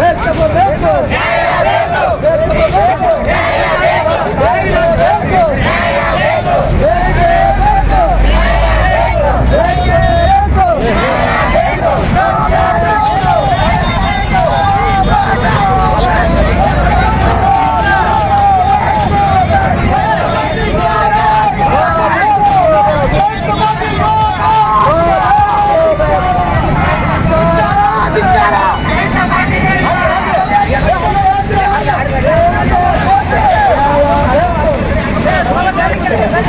Let's go, let's go!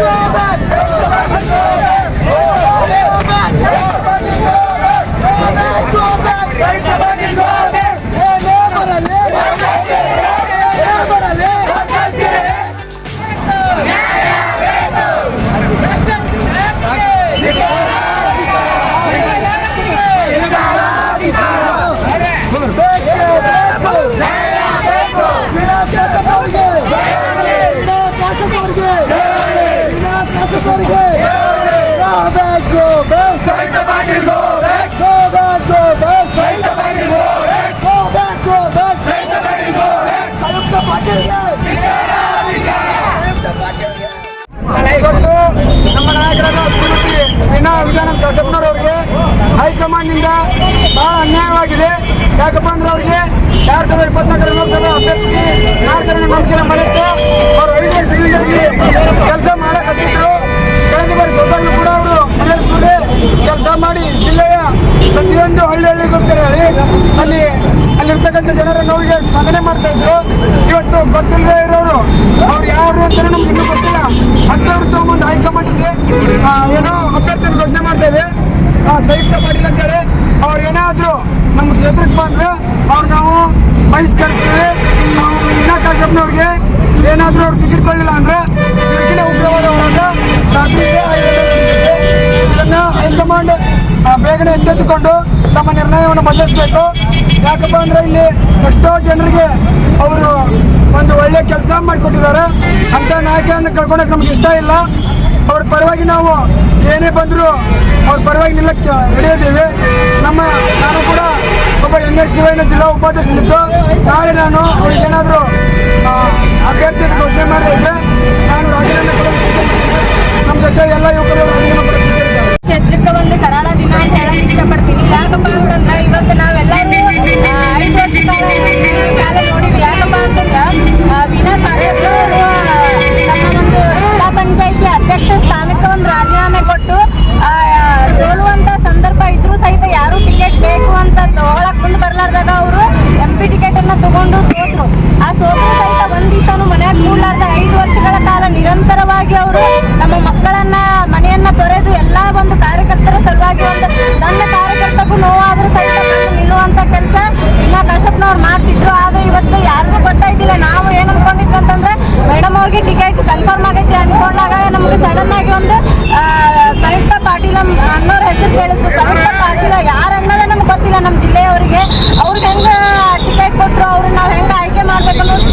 Thank. ಇವತ್ತು ನಮ್ಮ ನಾಯಕರಾದ ಶ್ರೀಮತಿ ವೀಣಾ ವಿಧಾನ ಕಶ್ಯಪ್ನವರವರಿಗೆ ಹೈಕಮಾಂಡ್ನಿಂದ ಬಹಳ ಅನ್ಯಾಯವಾಗಿದೆ ಯಾಕಪ್ಪ ಅಂದ್ರೆ ಅವ್ರಿಗೆ ಎರಡ್ ಸಾವಿರದ ಇಪ್ಪತ್ನಾಲ್ಕರ ಲೋಕಸಭೆ ಅಭ್ಯರ್ಥಿ ನಾಲ್ಕರ ನಂಬಿಕೆ ಮಾಡಿತ್ತು ಅವರು ಐದು ವರ್ಷಗಳಿಗೆ ಜನರ ನೋವಿಗೆ ಸ್ಪಂದನೆ ಮಾಡ್ತಾ ಇದ್ರು. ಇವತ್ತು ಗೊತ್ತಿಲ್ಲದೆ ಇರೋರು ಅವ್ರು ಯಾರು ಅಂತ ನಮ್ಗೆ ಇನ್ನೂ ಗೊತ್ತಿಲ್ಲ. ಅಂಥವ್ರು ತಗೊಂಬಂದು ಇದೆ ಏನೋ ಅಭ್ಯರ್ಥಿಯನ್ನು ಘೋಷಣೆ ಮಾಡ್ತಾ ಇದೆ ಆ, ಸಂಯುಕ್ತ ಪಾಟೀಲ್ ಅಂತೇಳಿ ಅವ್ರು ಏನಾದ್ರು ನಮ್ಮ ಕ್ಷೇತ್ರಕ್ಕೆ ಬಂದ್ರೆ ಅವ್ರು ನಾವು ಬಹಿಷ್ಕರಿಸ್ತೀವಿ. ನಾವು ಇನ್ನ ಕಾಶ್ಯಪ್ನವ್ರಿಗೆ ಏನಾದರೂ ಅವ್ರು ಟಿಕೆಟ್ ಕೊಡಲಿಲ್ಲ ಅಂದ್ರೆ ನಿರ್ಗಿಣ ಉಗ್ರವಾದ ರಾತ್ರಿ ಹೈಕಮಾಂಡ್ ಬೇಗನೆ ಎಚ್ಚೆತ್ತುಕೊಂಡು ತಮ್ಮ ನಿರ್ಣಯವನ್ನು ಬದಲಿಸಬೇಕು. ಯಾಕಪ್ಪ ಅಂದ್ರೆ ಇಲ್ಲಿ ಎಷ್ಟೋ ಜನರಿಗೆ ಅವರು ಒಂದು ಒಳ್ಳೆ ಕೆಲಸ ಮಾಡಿಕೊಟ್ಟಿದ್ದಾರೆ. ಅಂತ ನಾಯಕರನ್ನು ಕಳ್ಕೊಳಕ್ಕೆ ನಮ್ಗೆ ಇಷ್ಟ ಇಲ್ಲ. ಅವ್ರ ಪರವಾಗಿ ನಾವು ಏನೇ ಬಂದರೂ ಅವ್ರ ಪರವಾಗಿ ನಿಲ್ಲಕ್ಕೆ ರೆಡಿ ನಮ್ಮ ನಾನು ಕೂಡ ಒಬ್ಬ ಎನ್ ಎಸ್ ಶಿವಯ್ಯನ ಜಿಲ್ಲಾ ಉಪಾಧ್ಯಕ್ಷನಿದ್ದು. ನಾಳೆ ನಾನು ಅವ್ರಿಗೆ ಏನಾದರೂ ಅಭ್ಯರ್ಥಿ ಘೋಷಣೆ ಮಾಡಿದ್ರೆ ಅನ್ಕೊಂಡಾಗ ನಮ್ಗೆ ಸಡನ್ ಆಗಿ ಒಂದು ಸಂಯುಕ್ತ ಪಾಟೀಲ್ ಅನ್- ಅನ್ನೋರ್ ಹೆಸರು ಕೇಳಿದ್ರು ಸಂಯುಕ್ತ ಪಾಟೀಲ ಯಾರು ಅನ್ನೋದೇ ನಮ್ಗೆ ಗೊತ್ತಿಲ್ಲ ನಮ್ಮ ಜಿಲ್ಲೆಯವರಿಗೆ. ಅವ್ರಿಗೆ ಹೆಂಗ ಟಿಕೆಟ್ ಕೊಟ್ರು ಅವ್ರನ್ನ ನಾವು ಹೆಂಗ ಆಯ್ಕೆ ಮಾಡ್ಬೇಕು ಅನ್ನೋದು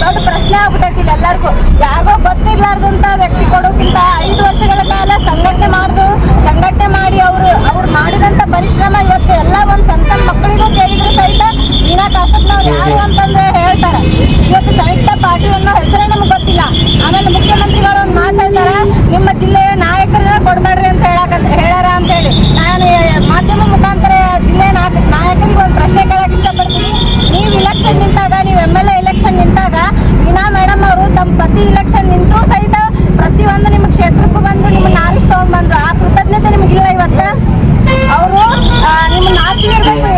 ದೊಡ್ಡ ಪ್ರಶ್ನೆ ಆಗ್ಬಿಟ್ಟೈತಿ ಇಲ್ಲಿ ಎಲ್ಲರಿಗೂ. ಯಾರಿಗೋ ಗೊತ್ತಿರ್ಲಾರ್ದಂತ ವ್ಯಕ್ತಿ ಕೊಡೋಕ್ಕಿಂತ ಐದು ವರ್ಷಗಳ ಕಾಲ ಸಂಘಟನೆ ಮಾಡಿದ್ರು ಸಂಘಟನೆ ಮಾಡಿ ಅವರು, ಅವ್ರು ಮಾಡಿದಂತ ಪರಿಶ್ರಮ ಇವತ್ತು ಎಲ್ಲ ಒಂದ್ Thank you.